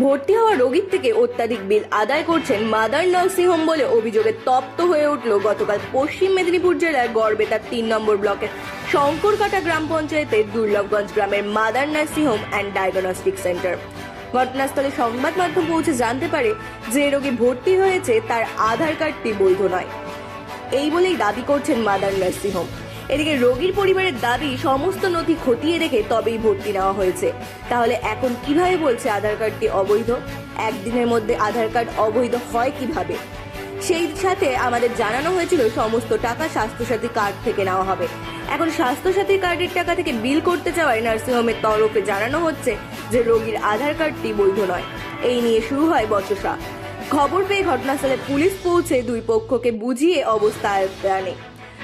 ভর্তি হওয়া রোগীর থেকে অত্যাধিক বিল আদায় করছেন মাদার নার্সিং হোম বলে অভিযোগে তপ্ত হয়ে উঠল গতকাল পশ্চিম মেদিনীপুর জেলার গড়বেতার তিন নম্বর ব্লকের শঙ্করকাটা গ্রাম পঞ্চায়েতের দুর্লভগঞ্জ গ্রামের mother nursing home and diagnostic centre. ঘটনাস্থলে সংবাদ মাধ্যম পৌঁছে জানতে পারে যে রোগী ভর্তি হয়েছে তার আধার কার্ডটি বৈধ নয়। এই বলেই দাবি করছেন মাদার নার্সিং হোম এদিকে রোগীর পরিবারের দাবি, সমস্ত নথি খতিয়ে দেখে তবেই ভর্তি নেওয়া হয়েছে। তাহলে এখন কীভাবে বলছে আধার কার্ডটি অবৈধ? একদিনের মধ্যে আধার কার্ড অবৈধ হয় কীভাবে? সেই সাথে আমাদের জানানো হয়েছিল সমস্ত টাকা স্বাস্থ্যসাথী কার্ড থেকে নেওয়া হবে। এখন স্বাস্থ্যসাথী কার্ডের টাকা থেকে বিল করতে চাওয়ায় নার্সিংহোমের তরফে জানানো হচ্ছে যে রোগীর আধার কার্ডটি বৈধ নয়। এই নিয়ে শুরু হয় বচসা। খবর পেয়ে ঘটনাস্থলে পুলিশ পৌঁছে দুই পক্ষকে বুঝিয়ে অবস্থা আয়ত্তে আনে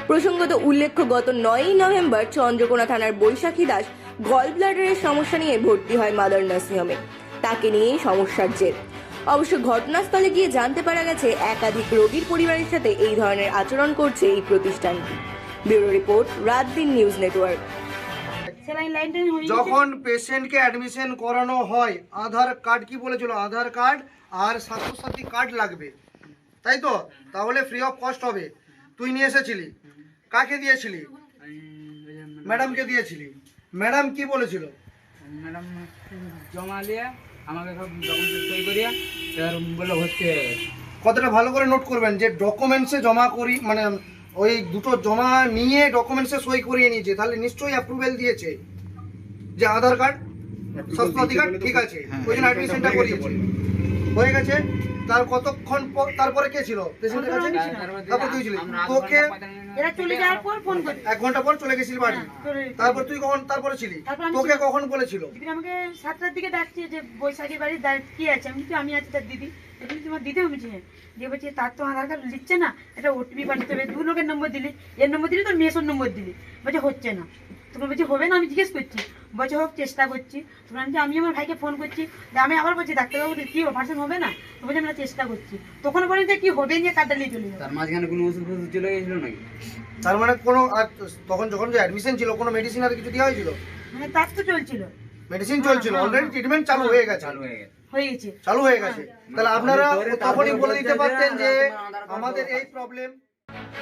প্রসঙ্গত উল্লেখ্য গত নয়ই নভেম্বর চন্দ্রকোনা থানার বৈশাখী দাস গল ব্লাডারের সমস্যা নিয়ে ভর্তি হয় মাদার নার্সিংহোমে তাকে নিয়েই সমস্যার জের। অবশ্য ঘটনাস্থলে গিয়ে জানতে পারা গেছে একাধিক রোগীর পরিবারের সাথে এই ধরনের আচরণ করছে এই প্রতিষ্ঠানটি। ব্যুরো রিপোর্ট রাত দিন নিউজ নেটওয়ার্ক। যখন পেশেন্টকে অ্যাডমিশন করানো হয় আধার কার্ড কি বলেছিল? আধার কার্ড আর স্বাস্থ্যসাথী কার্ড লাগবে। তাই তো? তাহলে ফ্রি অফ কস্ট হবে। তুই নিয়ে এসেছিলি। কাকে দিয়েছিলি? ম্যাডামকে দিয়েছিলি। ম্যাডাম কি বলেছিল? ম্যাডাম জমা দিয়ে আমাকে সব ডকুমেন্ট সই করিয়া এবার বলল ভর্তি হয়ে কতটা ভালো করে নোট করবেন যে ডকুমেন্টসে জমা করি মানে ওই দুটো জমা নিয়ে ডকুমেন্টসে সই করিয়ে নিয়েছে। তাহলে নিশ্চয়ই অ্যাপ্রুভেল দিয়েছে। যে আধার কার্ড স্বাস্থ্যসাথী কার্ড ঠিক আছে। ওই জন্য অ্যাডমিশনটা করিয়েছে। হয়ে গেছে? তার কতক্ষণ পর তারপরে কে ছিল? পেশেন্টের কাছে? তারপর তুই ছিলি? তোকে এরা চলে যাওয়ার পর ফোন করি। এক ঘণ্টা পর চলে গেছিলি বাড়ি। তারপর তুই কখন তারপরে ছিলি? তোকে কখন বলেছিল? দিদি আমাকে সাতটার দিকে ডাকছে যে বৈশাখী বাড়ির কি আছে? আমি বলছি, আমি আছি তার দিদি। তোমার দিদি আমি বলছি হ্যাঁ। দিয়ে বলছি তার তো আধার কার্ড লিখছে না। এটা ওটিপি পাঠাতে হবে। দু লোকের নম্বর দিলি। এর নম্বর দিলি তোর মেসোর নম্বর দিলি। বলছে হচ্ছে না। তখন বলছি হবে না আমি জিজ্ঞেস করছি বলছে হোক চেষ্টা করছি তখন আমি বলছি, আমি আমার ভাইকে ফোন করছি আমি আবার বলছি ডাক্তারবাবু কি অপারেশন হবে না তো বলছি আমরা চেষ্টা করছি তখন বলেন যে কি হবে নিয়ে কার্ডটা নিয়ে চলে যাবে তার মাঝখানে কোনো ওষুধ ফষুধ চলে গেছিল নাকি তার মানে কোনো আর তখন যখন যে অ্যাডমিশন ছিল কোনো মেডিসিন আর কিছু দেওয়া হয়েছিল মানে তার তো চলছিল মেডিসিন চলছিল অলরেডি ট্রিটমেন্ট চালু হয়ে গেছে চালু হয়ে গেছে হয়ে গেছে চালু হয়ে গেছে তাহলে আপনারা তখনই তারপরে বলে দিতে পারতেন যে আমাদের এই প্রবলেম